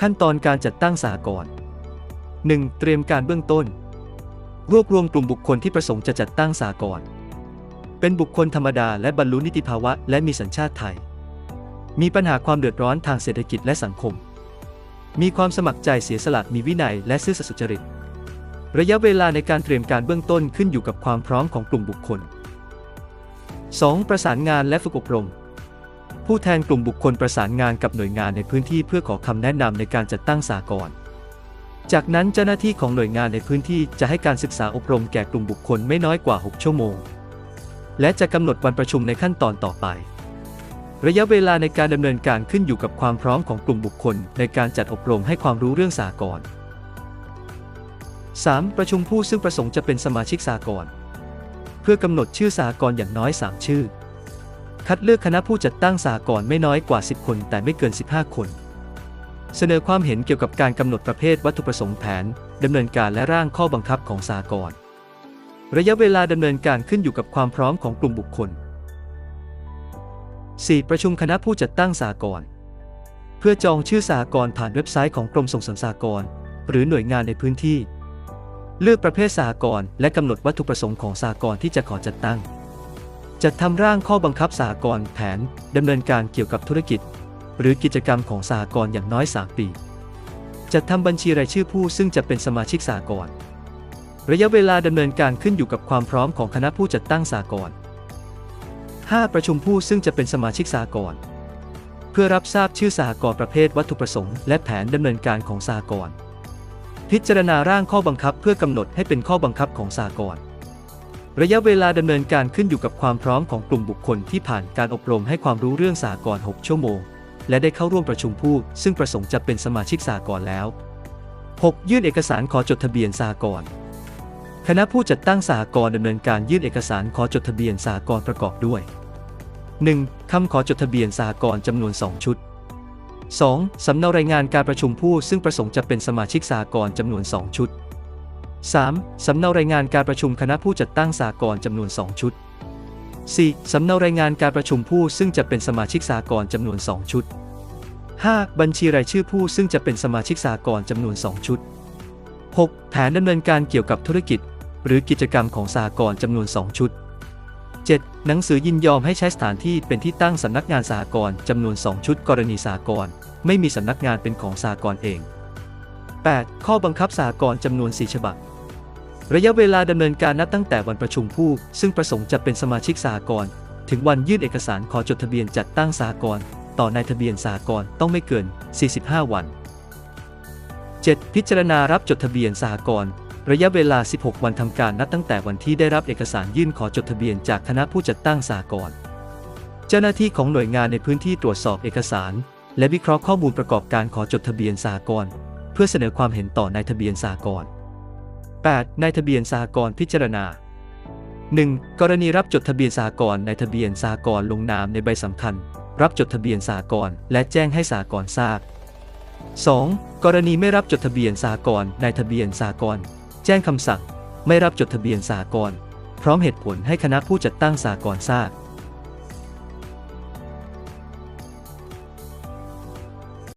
ขั้นตอนการจัดตั้งสหกรณ์ 1. เตรียมการเบื้องต้น รวบรวมกลุ่มบุคคลที่ประสงค์จะจัดตั้งสหกรณ์เป็นบุคคลธรรมดาและบรรลุนิติภาวะและมีสัญชาติไทย มีปัญหาความเดือดร้อนทางเศรษฐกิจและสังคม มีความสมัครใจเสียสละมีวินัยและซื่อสัตย์สุจริต ระยะเวลาในการเตรียมการเบื้องต้นขึ้นอยู่กับความพร้อมของกลุ่มบุคคล 2. ประสานงานและฝึกอบรม ผู้แทนกลุ่มบุคคลประสานงานกับหน่วยงานในพื้นที่เพื่อขอคำแนะนำในการจัดตั้งสากลจากนั้นเจ้าหน้าที่ของหน่วยงานในพื้นที่จะให้การศึกษาอบรมแก่กลุ่มบุคคลไม่น้อยกว่า 6 ชั่วโมง และจะกำหนดวันประชุมในขั้นตอนต่อไป ระยะเวลาในการดำเนินการขึ้นอยู่กับความพร้อมของกลุ่มบุคคล ในการจัดอบรมให้ความรู้เรื่องสากล 3. ประชุมผู้ซึ่งประสงค์จะเป็นสมาชิกสากลเพื่อกำหนดชื่อสากลอย่างน้อย 3 ชื่อ คัดเลือกคณะผู้จัดตั้งสากลไม่น้อยกว่า 10 คน แต่ไม่เกิน 15 คน เสนอความเห็นเกี่ยวกับการกำหนดประเภทวัตถุประสงค์แผนดำเนินการและร่างข้อบังคับของสากลระยะเวลาดำเนินการขึ้นอยู่กับความพร้อมของกลุ่มบุคคล 4. ประชุมคณะผู้จัดตั้งสากลเพื่อจองชื่อสากลผ่านเว็บไซต์ของกรมส่งเสริมสากลหรือหน่วยงานในพื้นที่ เลือกประเภทสากลและกำหนดวัตถุประสงค์ของสากลที่จะขอจัดตั้ง จัดทำร่างข้อบังคับสากลแผนดำเนินการเกี่ยวกับธุรกิจ หรือกิจกรรมของสากลอย่างน้อย 3 ปี จัดทำบัญชีรายชื่อผู้ซึ่งจะเป็นสมาชิกสากลระยะเวลาดำเนินการขึ้นอยู่กับความพร้อมของคณะผู้จัดตั้งสากล 5. ประชุมผู้ซึ่งจะเป็นสมาชิกสากลเพื่อรับทราบชื่อสากลประเภทวัตถุประสงค์ และแผนดำเนินการของสากลพิจารณาร่างข้อบังคับเพื่อกำหนดให้เป็นข้อบังคับของสากล ระยะเวลาดำเนินการขึ้นอยู่กับความพร้อมของกลุ่มบุคคลที่ผ่านการอบรมให้ความรู้เรื่องสากล6ชั่วโมง และได้เข้าร่วมประชุมผู้ ซึ่งประสงค์จะเป็นสมาชิกสากลแล้ว 6. ยื่นเอกสารขอจดทะเบียนสากลคณะผู้จัดตั้งสหกรณ์ดำเนินการยื่นเอกสารขอจดทะเบียนสหกรณ์ประกอบด้วย 1. คำขอจดทะเบียนสหกรณ์จำนวน 2 ชุด 2. สำเนารายงานการประชุมผู้ ซึ่งประสงค์จะเป็นสมาชิกสหกรณ์จำนวน 2 ชุด 3. สำเนารายงานการประชุมคณะผู้จัดตั้งสหกรณ์จำนวน 2 ชุด 4. สำเนารายงานการประชุมผู้ซึ่งจะเป็นสมาชิกสหกรณ์จำนวน 2 ชุด 5. บัญชีรายชื่อผู้ซึ่งจะเป็นสมาชิกสหกรณ์จำนวน 2 ชุด 6. แผนดำเนินการเกี่ยวกับธุรกิจ หรือกิจกรรมของสหกรณ์จำนวน 2 ชุด 7. หนังสือยินยอมให้ใช้สถานที่เป็นที่ตั้งสำนักงานสหกรณ์จำนวน 2 ชุด กรณีสหกรณ์ไม่มีสำนักงานเป็นของสหกรณ์เอง 8. ข้อบังคับสหกรณ์จำนวน 4 ฉบับ ระยะเวลาดำเนินการนับตั้งแต่วันประชุมผู้ ซึ่งประสงค์จะเป็นสมาชิกสหกรณ์ถึงวันยื่นเอกสารขอจดทะเบียนจัดตั้งสหกรณ์ต่อนายทะเบียนสหกรณ์ต้องไม่เกิน 45 วัน 7. พิจารณารับจดทะเบียนสหกรณ์ระยะเวลา 16 วันทำการนับตั้งแต่วันที่ได้รับเอกสารยื่นขอจดทะเบียนจากคณะผู้จัดตั้งสหกรณ์เจ้าหน้าที่ของหน่วยงานในพื้นที่ตรวจสอบเอกสาร และวิเคราะห์ข้อมูลประกอบการขอจดทะเบียนสหกรณ์ เพื่อเสนอความเห็นต่อนายทะเบียนสหกรณ์ 8. นายทะเบียนสหกรณ์พิจารณา 1. กรณีรับจดทะเบียนสหกรณ์นายทะเบียนสหกรณ์ลงนามในใบสำคัญ รับจดทะเบียนสหกรณ์และแจ้งให้สหกรณ์ทราบ 2. กรณีไม่รับจดทะเบียนสหกรณ์นายทะเบียนสหกรณ์แจ้งคำสั่ง ไม่รับจดทะเบียนสหกรณ์พร้อมเหตุผลให้คณะผู้จัดตั้งสหกรณ์ทราบ